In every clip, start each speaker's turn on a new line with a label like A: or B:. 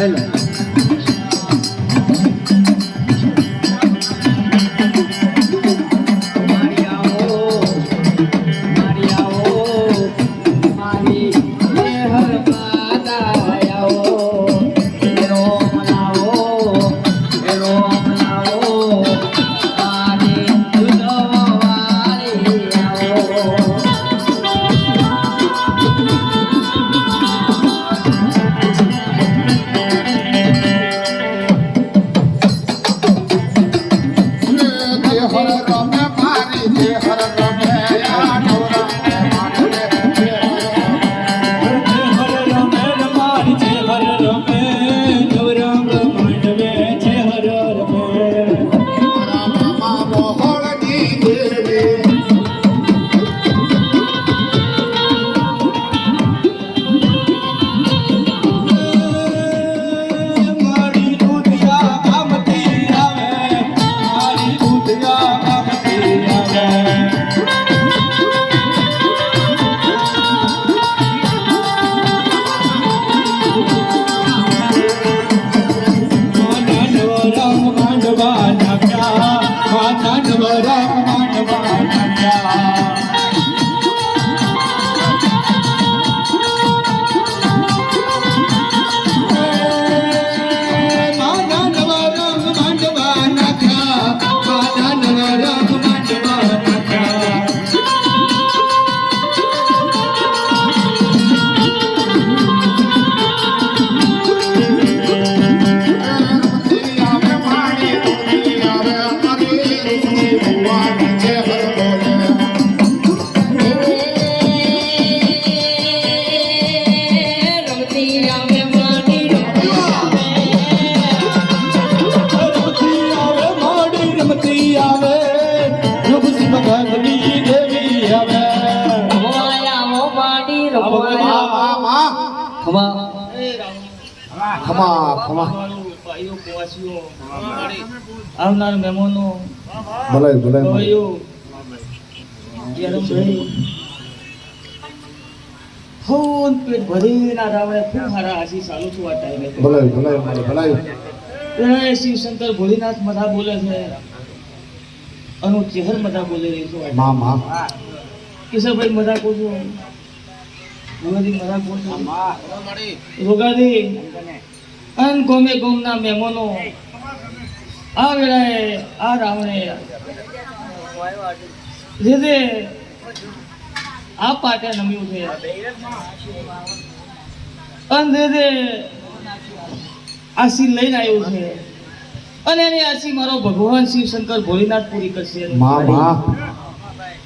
A: Hello. the
B: ખમા
A: ખમા ખમા
C: આવનાર છું આ ટાઈમે શિવશંકર ભોળીનાથ મધા બોલે છે અનુ ચેહર મધા બોલે રહી છું
A: મા મા
C: કિશોરભાઈ મધા કહું છું ભગવતી મધા કહું છું રોગાદી. અન ગોમે ગોમના મહેમાનો આ વેળાએ આ રાવણે. આ પાટે નમ્યું છે. અન આશી લઈને આવ્યું છે. અને એની આશી મારો ભગવાન શિવ શંકર ભોળીનાથ પૂરી કરશે.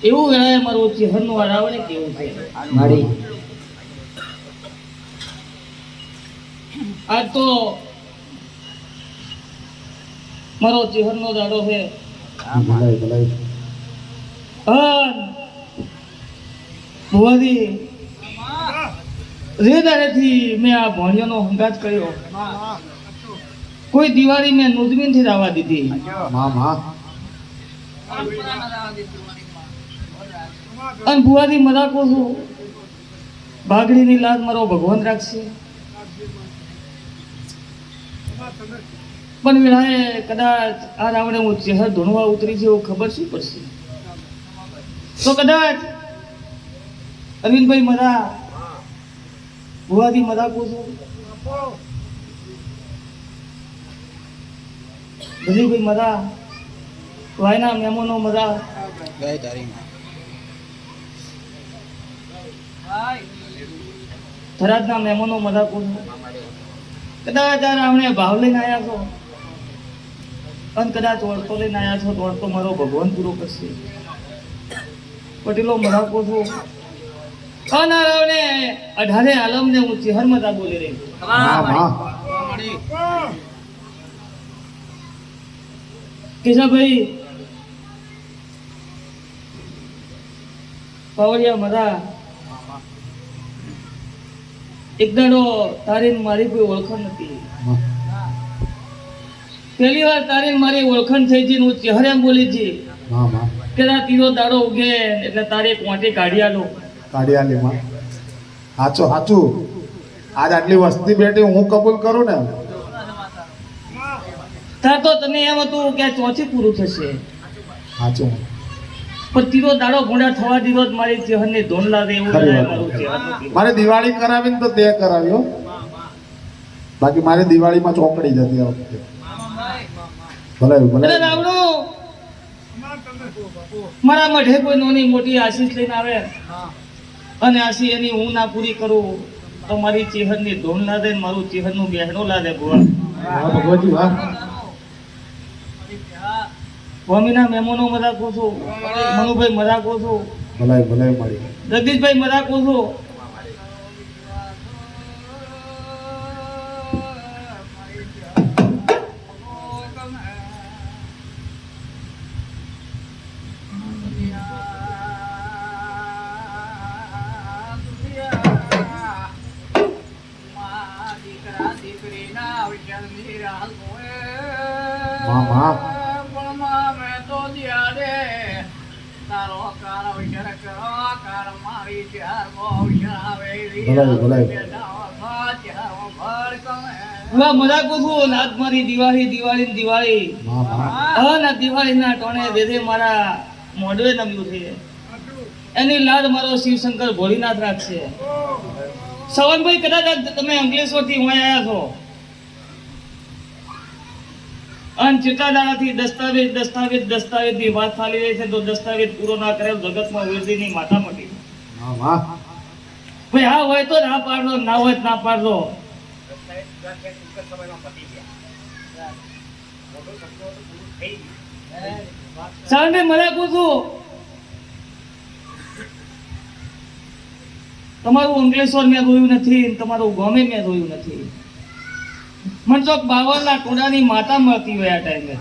C: એવું વેળાએ મારું ચહેરનું આ રાવણે કેવું છે. આજ તો મારો જીવનનો દાડો છે. ભુવાજી રે દાડેથી મેં આ ભોણિયાનો હંગાત કર્યો. કોઈ દિવાળી મેં નુજમીનથી રાવા દીધી. અને ભુવાજી મજાકો છું બાગડીની લાજ મારો ભગવાન રાખશે. પણ વેળાએ કદાચ આ રાવણે હું ચહેર ધોણવા ઉતરી છે એવું ખબર શું પડશે? તો કદાચ અરવિંદભાઈ મરા ભુવાજી મજાકો છું ભલીભાઈ મરા વાયના મહેમાનો મરા થરાદના મહેમાનો મજા પૂછો. કદાચ આ રાવણે ભાવ લઈને આવ્યા છો. અને કદાચ ઓળતો લઈને આવ્યા છો તો મારો ભગવાન પૂરો કરશે. પટેલો મરાકો છો. અને આ રાવણે અઢારે આલમને હું ચેહર મજા બોલી રહી કેશાભાઈ પાવડિયા મરા એક દાડો તારી મારી કોઈ ઓળખાણ નથી. પહેલી વાર તારી મારી ઓળખાણ થઈ છે હું ચહેરે બોલી છે કે તીરો દાડો ઉગે એટલે તારે એક વાંટે કાઢી આલો.
A: માં સાચું સાચું આજ આટલી વસ્તી બેઠી હું કબૂલ કરું ને?
C: તા તો તને એમ હતું કે ચોથી પૂરું થશે.
A: સાચું
C: પણ તીરો દાડો ભૂંડા થવા દીધો જ મારી ચેહરની ધોન લાગે એવું. મારું
A: દિવાળી કરાવીને તો તે કરાવ્યો બાકી મારે દિવાળીમાં ચોકડી જતી આ વખતે. ભલે ભલે
C: એટલે મારા મઢે કોઈ નાની મોટી આશીષ લઈને આવે અને આશી એની હું ના પૂરી કરું તો મારી ચહેરની ધોન લાદે મારું ચહેરનું બહેણું લાદે ભગવાન
A: વાહ.
C: સ્વામીના મહેમાનો મજાક છું. મનુભાઈ મજાક છું.
A: ભલાઈ ભલાઈ મળી.
C: જગદીશભાઈ મજાક છું.
A: માં માં
C: હવે મજાક છું નાથ મારી દિવાળી દિવાળી ને દિવાળી.
A: માં માં
C: હા ના ટોણે બેધે મારા મોઢવે નમ્યું છે. એની લાદ મારો શિવશંકર ભોળીનાથ રાખશે. સવનભાઈ કદાચ તમે અંકલેશ્વરથી હું આવ્યા છો. અને ચેટલા દાડાથી દસ્તાવેજ દસ્તાવેજ દસ્તાવેજની વાત ચાલી રહી છે તો દસ્તાવેજ પૂરો ના કરેલ જગતમાં વેદીની માથા મટી ભાઈ હા મને પૂછું તમારું અંકલેશ્વર મેં જોયું નથી તમારું ગમે મેં જોયું નથી. મને તો બાવરના ટોળાની માતા મળતી હોય આ ટાઈમે.